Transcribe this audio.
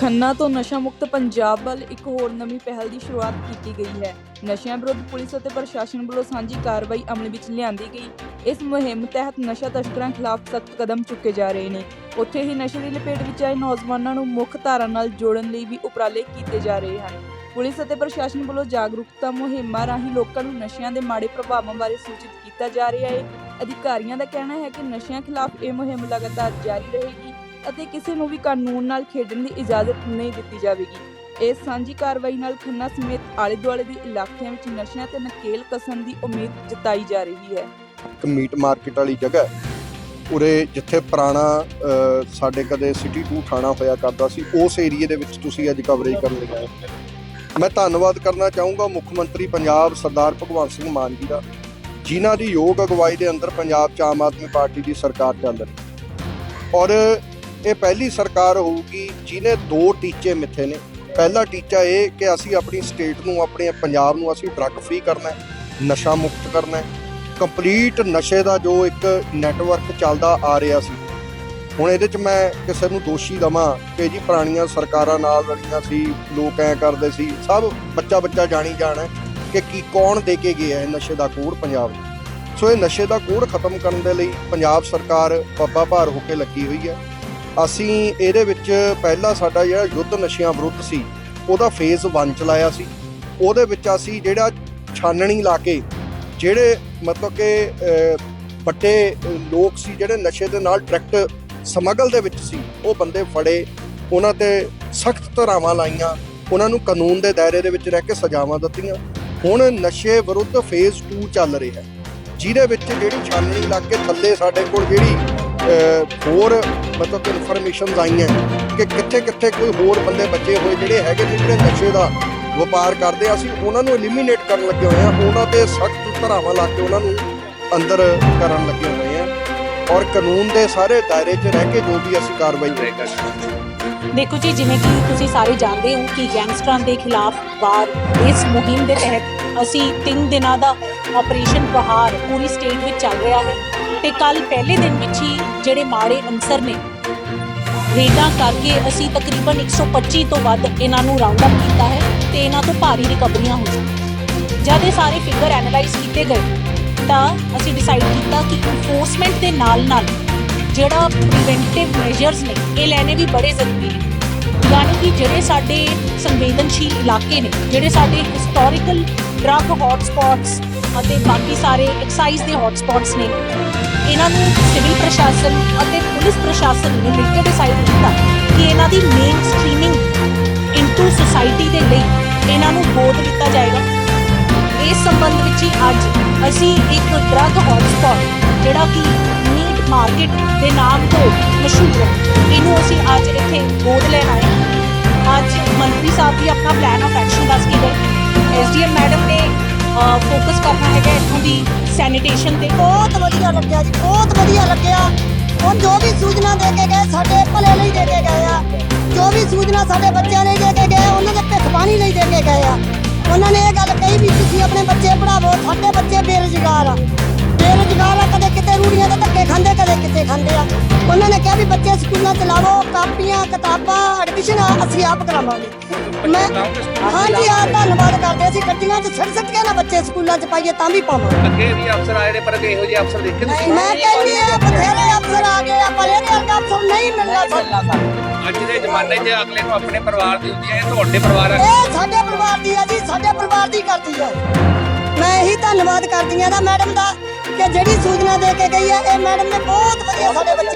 ਖੰਨਾ ਤੋਂ ਨਸ਼ਾ ਮੁਕਤ ਪੰਜਾਬ ਵੱਲ ਇੱਕ ਹੋਰ ਨਵੀਂ ਪਹਿਲ ਦੀ ਸ਼ੁਰੂਆਤ ਕੀਤੀ ਗਈ ਹੈ। ਨਸ਼ਿਆਂ ਵਿਰੁੱਧ ਪੁਲਿਸ ਅਤੇ ਪ੍ਰਸ਼ਾਸਨ ਵੱਲੋਂ ਸਾਂਝੀ ਕਾਰਵਾਈ ਅਮਲ ਵਿੱਚ ਲਿਆਂਦੀ ਗਈ। ਇਸ ਮੁਹਿੰਮ ਤਹਿਤ ਨਸ਼ਾ ਤਸਕਰਾਂ ਖਿਲਾਫ ਸਖਤ ਕਦਮ ਚੁੱਕੇ ਜਾ ਰਹੇ ਨੇ। ਉੱਥੇ ਹੀ ਨਸ਼ੇ ਦੀ ਲਪੇਟ ਵਿੱਚ ਆਏ ਨੌਜਵਾਨਾਂ ਨੂੰ ਮੁੱਖ ਧਾਰਾ ਨਾਲ ਜੋੜਨ ਲਈ ਵੀ ਉਪਰਾਲੇ ਕੀਤੇ ਜਾ ਰਹੇ ਹਨ। ਪੁਲਿਸ ਅਤੇ ਪ੍ਰਸ਼ਾਸਨ ਵੱਲੋਂ ਜਾਗਰੂਕਤਾ ਮੁਹਿੰਮਾਂ ਰਾਹੀਂ ਲੋਕਾਂ ਨੂੰ ਨਸ਼ਿਆਂ ਦੇ ਮਾੜੇ ਪ੍ਰਭਾਵਾਂ ਬਾਰੇ ਸੂਚਿਤ ਕੀਤਾ ਜਾ ਰਿਹਾ ਹੈ। ਅਧਿਕਾਰੀਆਂ ਦਾ ਕਹਿਣਾ ਹੈ ਕਿ ਨਸ਼ਿਆਂ ਖਿਲਾਫ ਇਹ ਮੁਹਿੰਮ ਲਗਾਤਾਰ ਜਾਰੀ ਰਹੇਗੀ। ਅਤੇ ਕਿਸੇ ਨੂੰ ਵੀ ਕਾਨੂੰਨ ਨਾਲ ਖੇਡਣ ਦੀ ਇਜਾਜ਼ਤ ਨਹੀਂ ਦਿੱਤੀ ਜਾਵੇਗੀ। ਇਸ ਸਾਂਝੀ ਕਾਰਵਾਈ ਨਾਲ ਖੰਨਾ ਸਮੇਤ ਆਲੇ ਦੁਆਲੇ ਦੇ ਇਲਾਕਿਆਂ ਵਿੱਚ ਨਸ਼ਿਆਂ ਤੇ ਨਕੇਲ ਕਸਣ ਦੀ ਉਮੀਦ ਜਤਾਈ ਜਾ ਰਹੀ ਹੈ। ਇੱਕ ਮੀਟ ਮਾਰਕੀਟ ਵਾਲੀ ਜਗ੍ਹਾ ਉਰੇ ਜਿੱਥੇ ਪੁਰਾਣਾ ਸਾਡੇ ਕਦੇ ਸਿਟੀ 2 ਥਾਣਾ ਹੋਇਆ ਕਰਦਾ ਸੀ, ਉਸ ਏਰੀਏ ਦੇ ਵਿੱਚ ਤੁਸੀਂ ਅੱਜ ਕਵਰੇਜ ਕਰਨ ਲਈ ਆਏ ਮੈਂ ਧੰਨਵਾਦ ਕਰਨਾ ਚਾਹੂੰਗਾ ਮੁੱਖ ਮੰਤਰੀ ਪੰਜਾਬ ਸਰਦਾਰ ਭਗਵੰਤ ਸਿੰਘ ਮਾਨ ਜੀ ਦਾ, ਜਿਨ੍ਹਾਂ ਦੀ ਯੋਗ ਅਗਵਾਈ ਦੇ ਅੰਦਰ ਪੰਜਾਬ 'ਚ ਆਮ ਆਦਮੀ ਪਾਰਟੀ ਦੀ ਸਰਕਾਰ ਚੱਲ ਰਹੀ ਔਰ ਇਹ ਪਹਿਲੀ ਸਰਕਾਰ ਹੋਊਗੀ ਜਿਨੇ ਦੋ ਟੀਚੇ ਮਿੱਥੇ ਨੇ। ਪਹਿਲਾ ਟੀਚਾ ਇਹ ਕਿ ਅਸੀਂ ਆਪਣੀ ਸਟੇਟ ਨੂੰ, ਆਪਣੇ ਪੰਜਾਬ ਨੂੰ ਅਸੀਂ ਡਰੱਗ ਫ੍ਰੀ ਕਰਨਾ ਹੈ, ਨਸ਼ਾ ਮੁਕਤ ਕਰਨਾ ਹੈ। ਕੰਪਲੀਟ ਨਸ਼ੇ ਦਾ ਜੋ ਇੱਕ ਨੈਟਵਰਕ ਚੱਲਦਾ ਆ ਰਿਹਾ ਸੀ। ਹੁਣ ਇਹਦੇ ਚ ਮੈਂ ਕਿਸੇ ਨੂੰ ਦੋਸ਼ੀ ਦਵਾਂ ਕਿ ਜੀ ਪੁਰਾਣੀਆਂ ਸਰਕਾਰਾਂ ਨਾਲ ਲੜੀਆਂ ਸੀ, ਲੋਕ ਐ ਕਰਦੇ ਸੀ, ਸਭ ਬੱਚਾ ਬੱਚਾ ਜਾਣੀ ਜਾਣਾ ਕਿ ਕੀ ਕੌਣ ਦੇ ਕੇ ਗਿਆ ਹੈ ਨਸ਼ੇ ਦਾ ਕੋੜ ਪੰਜਾਬ ਨੂੰ। ਸੋ ਇਹ ਨਸ਼ੇ ਦਾ ਕੋੜ ਖਤਮ ਕਰਨ ਦੇ ਲਈ ਪੰਜਾਬ ਸਰਕਾਰ ਪੱਬਾ ਭਾਰ ਹੋ ਕੇ ਲੱਗੀ ਹੋਈ ਹੈ। ਅਸੀਂ ਇਹਦੇ ਵਿੱਚ ਪਹਿਲਾ ਸਾਡਾ ਜਿਹੜਾ ਯੁੱਧ ਨਸ਼ਿਆਂ ਵਿਰੁੱਧ ਸੀ, ਉਹਦਾ ਫੇਜ਼ 1 ਚਲਾਇਆ ਸੀ। ਉਹਦੇ ਵਿੱਚ ਅਸੀਂ ਜਿਹੜਾ ਛਾਨਣੀ ਲਾ ਕੇ, ਜਿਹੜੇ ਮਤਲਬ ਕਿ ਵੱਡੇ ਲੋਕ ਸੀ, ਜਿਹੜੇ ਨਸ਼ੇ ਦੇ ਨਾਲ ਡਾਇਰੈਕਟ ਸਮਗਲ ਦੇ ਵਿੱਚ ਸੀ, ਉਹ ਬੰਦੇ ਫੜੇ, ਉਹਨਾਂ ਤੇ ਸਖਤ ਧਾਰਾਵਾਂ ਲਾਈਆਂ, ਉਹਨਾਂ ਨੂੰ ਕਾਨੂੰਨ ਦੇ ਦਾਇਰੇ ਦੇ ਵਿੱਚ ਰਹਿ ਕੇ ਸਜ਼ਾਵਾਂ ਦਿੱਤੀਆਂ। ਹੁਣ ਨਸ਼ੇ ਵਿਰੁੱਧ ਫੇਜ਼ 2 ਚੱਲ ਰਿਹਾ ਜਿਹਦੇ ਵਿੱਚ ਜਿਹੜੀ ਛਾਨਣੀ ਲੱਗ ਕੇ ਥੱਲੇ ਸਾਡੇ ਕੋਲ ਜਿਹੜੀ ਹੋਰ ਮਤਲਬ ਕਿ ਇਨਫੋਰਮੇਸ਼ਨਸ ਆਈਆਂ ਕਿ ਕਿੱਥੇ ਕਿੱਥੇ ਕੋਈ ਹੋਰ ਬੰਦੇ ਬੱਚੇ ਹੋਏ ਜਿਹੜੇ ਹੈਗੇ ਨੇ, ਜਿਹੜੇ ਨਸ਼ੇ ਦਾ ਵਪਾਰ ਕਰਦੇ ਆ। ਅਸੀਂ ਉਹਨਾਂ ਨੂੰ ਐਲੀਮੀਨੇਟ ਕਰਨ ਲੱਗੇ ਹੋਏ ਆ। ਉਹਨਾਂ ਤੇ ਸਖਤ ਧਾਰਾਵਾਂ ਲਾ ਕੇ ਉਹਨਾਂ ਨੂੰ ਅੰਦਰ ਕਰਨ ਲੱਗੇ ਹੋਏ ਆ। ਔਰ ਕਾਨੂੰਨ ਦੇ ਸਾਰੇ ਦਾਇਰੇ 'ਚ ਰਹਿ ਕੇ ਜੋ ਵੀ ਅਸੀਂ ਕਾਰਵਾਈ ਕਰਾਂਗੇ। ਦੇਖੋ ਜੀ, ਜਿਵੇਂ ਕਿ ਤੁਸੀਂ ਸਾਰੇ ਜਾਣਦੇ ਹੋ ਕਿ ਗੈਂਗਸਟਰਾਂ ਦੇ ਖਿਲਾਫ ਵਾਰ ਇਸ ਮੁਹਿੰਮ ਦੇ ਤਹਿਤ ਅਸੀਂ 3 ਦਿਨਾਂ ਦਾ ਆਪਰੇਸ਼ਨ ਬਹਾਰ ਪੂਰੀ ਸਟੇਟ ਵਿੱਚ ਚੱਲ ਰਿਹਾ ਹੈ। ਤੇ ਕੱਲ ਪਹਿਲੇ ਦਿਨ ਵਿੱਚ ਹੀ ਜਿਹੜੇ ਮਾੜੇ ਅਨਸਰ ਨੇ ਰੇਡਾਂ ਕਰਕੇ ਅਸੀਂ ਤਕਰੀਬਨ 125 ਤੋਂ ਵੱਧ ਇਹਨਾਂ ਨੂੰ ਰਾਉਂਡ ਅਪ ਕੀਤਾ ਹੈ ਤੇ ਇਹਨਾਂ ਤੋਂ ਭਾਰੀ ਰਿਕਵਰੀਆਂ ਹੋਈਆਂ ਜਦ ਇਹ ਸਾਰੇ ਫਿਗਰ ਐਨਲਾਈਜ਼ ਕੀਤੇ ਗਏ, ਤਾਂ ਅਸੀਂ ਡਿਸਾਈਡ ਕੀਤਾ ਕਿ ਇਨਫੋਰਸਮੈਂਟ ਦੇ ਨਾਲ ਨਾਲ ਜਿਹੜਾ ਪ੍ਰੀਵੈਂਟਿਵ ਮੈਜਰਸ ਨੇ, ਇਹ ਲੈਣੇ ਵੀ ਬੜੇ ਜ਼ਰੂਰੀ ਨੇ। ਯਾਨੀ ਕਿ ਜਿਹੜੇ ਸਾਡੇ ਸੰਵੇਦਨਸ਼ੀਲ ਇਲਾਕੇ ਨੇ, ਜਿਹੜੇ ਸਾਡੇ ਹਿਸਟੋਰੀਕਲ ਡਰੱਗ ਹੌਟਸਪੌਟਸ ਅਤੇ ਬਾਕੀ ਸਾਰੇ ਐਕਸਾਈਜ਼ ਦੇ ਹੌਟਸਪੌਟਸ ਨੇ ਇਹਨਾਂ ਨੂੰ ਸਿਵਲ ਪ੍ਰਸ਼ਾਸਨ ਅਤੇ ਪੁਲਿਸ ਪ੍ਰਸ਼ਾਸਨ ਨੇ ਮਿਲ ਕੇ ਡਿਸਾਈਡ ਕੀਤਾ ਕਿ ਇਹਨਾਂ ਦੀ ਮੇਨ ਸਟ੍ਰੀਮਿੰਗ ਇਨਟੂ ਸੋਸਾਇਟੀ ਦੇ ਲਈ ਇਹਨਾਂ ਨੂੰ ਗੋਦ ਦਿੱਤਾ ਜਾਏਗਾ। ਇਸ ਸੰਬੰਧ ਵਿੱਚ ਹੀ ਅੱਜ ਅਸੀਂ ਇੱਕ ਡਰੱਗ ਹੌਟਸਪੌਟ ਜਿਹੜਾ ਕਿ ਮੀਟ ਮਾਰਕੀਟ ਦੇ ਨਾਮ ਤੋਂ ਮਸ਼ਹੂਰ ਹੈ, ਇਹਨੂੰ ਅਸੀਂ ਅੱਜ ਇੱਥੇ ਗੋਦ ਲੈਣ ਆਏ ਅੱਜ ਮੰਤਰੀ ਸਾਹਿਬ ਵੀ ਆਪਣਾ ਪਲਾਨ ਆਫ ਐਕਸ਼ਨ ਦੱਸ ਕੇ ਗਏ। ਫੋਕਸ ਕਰਨਾ ਹੈਗਾ ਇੱਥੋਂ ਦੀ ਸੈਨੀਟੇਸ਼ਨ ਤੇ। ਬਹੁਤ ਵਧੀਆ ਲੱਗਿਆ ਜੀ, ਬਹੁਤ ਵਧੀਆ ਲੱਗਿਆ। ਉਹ ਜੋ ਵੀ ਸੂਚਨਾ ਦੇ ਕੇ ਗਏ, ਸਾਡੇ ਭਲੇ ਲਈ ਦੇ ਕੇ ਗਏ ਆ। ਜੋ ਵੀ ਸੂਚਨਾ ਸਾਡੇ ਬੱਚਿਆਂ ਲਈ ਦੇ ਕੇ ਗਏ, ਉਹਨਾਂ ਦੇ ਭਿੱਖ ਪਾਣੀ ਲਈ ਦੇ ਕੇ ਗਏ ਆ। ਉਹਨਾਂ ਨੇ ਇਹ ਗੱਲ ਕਹੀ ਵੀ ਤੁਸੀਂ ਆਪਣੇ ਬੱਚੇ ਪੜਾਵੋ ਸਾਡੇ ਬੱਚੇ ਬੇਰੁਜ਼ਗਾਰ ਆ। ਬੇਰੁਜ਼ਗਾਰ ਆ, ਕਦੇ ਕਿਤੇ ਰੂੜੀਆਂ ਦੇ ਧੱਕੇ ਖਾਂਦੇ, ਕਦੇ ਕਿਤੇ ਖਾਂਦੇ ਆ। ਉਹਨਾਂ ਨੇ ਕਿਹਾ ਵੀ ਬੱਚੇ ਸਕੂਲਾਂ ਚ ਲਾਵੋ, ਕਾਪੀਆਂ, ਕਿਤਾਬਾਂ ਐਡਮਿਸ਼ਨ ਅਸੀਂ ਆਪ ਕਰਾਵਾਂਗੇ। ਮੈਂ ਹਾਂਜੀ ਆ ਧੰਨਵਾਦ ਕਰਦੇ ਅਸੀਂ ਗੱਡੀਆਂ 'ਚ ਛੱਡ ਛੱਡ ਕੇ ਨਾ ਬੱਚੇ ਸਕੂਲਾਂ 'ਚ ਪਾਈਏ ਤਾਂ ਵੀ ਪਾਵਾਂਗੇ ਅੱਗੇ ਵੀ ਅਫਸਰ ਆਏ ਨੇ ਪਰ ਇਹੋ ਜਿਹੇ ਅਫਸਰ ਦੇਖੇ ਤੁਸੀਂ? ਮੈਂ ਕਹਿੰਦੀ ਆ ਬਥੇਰੇ ਅਫਸਰ ਆ ਗਏ ਆ ਪਰ ਇਹਦੇ ਵਰਗਾ ਅਫਸਰ ਨਹੀਂ ਮਿਲਣਾ ਸਾਨੂੰ। ਅੱਜ ਦੇ ਜ਼ਮਾਨੇ 'ਚ ਅਗਲੇ ਨੂੰ ਆਪਣੇ ਪਰਿਵਾਰ ਦੀ ਹੁੰਦੀ ਹੈ ਇਹ ਤੁਹਾਡੇ ਪਰਿਵਾਰ ਆ। ਇਹ ਸਾਡੇ ਪਰਿਵਾਰ ਦੀ ਆ ਜੀ ਸਾਡੇ ਪਰਿਵਾਰ ਦੀ ਕਰਦੀ ਆ। ਮੈਂ ਇਹੀ ਧੰਨਵਾਦ ਕਰਦੀ ਆ ਦਾ ਮੈਡਮ ਦਾ ਕਿ ਜਿਹੜੀ ਸੂਚਨਾ ਦੇ ਕੇ ਗਈ ਆ ਇਹ ਮੈਡਮ ਨੇ ਬਹੁਤ ਵਧੀਆ ਸਾਡੇ ਬੱਚੇ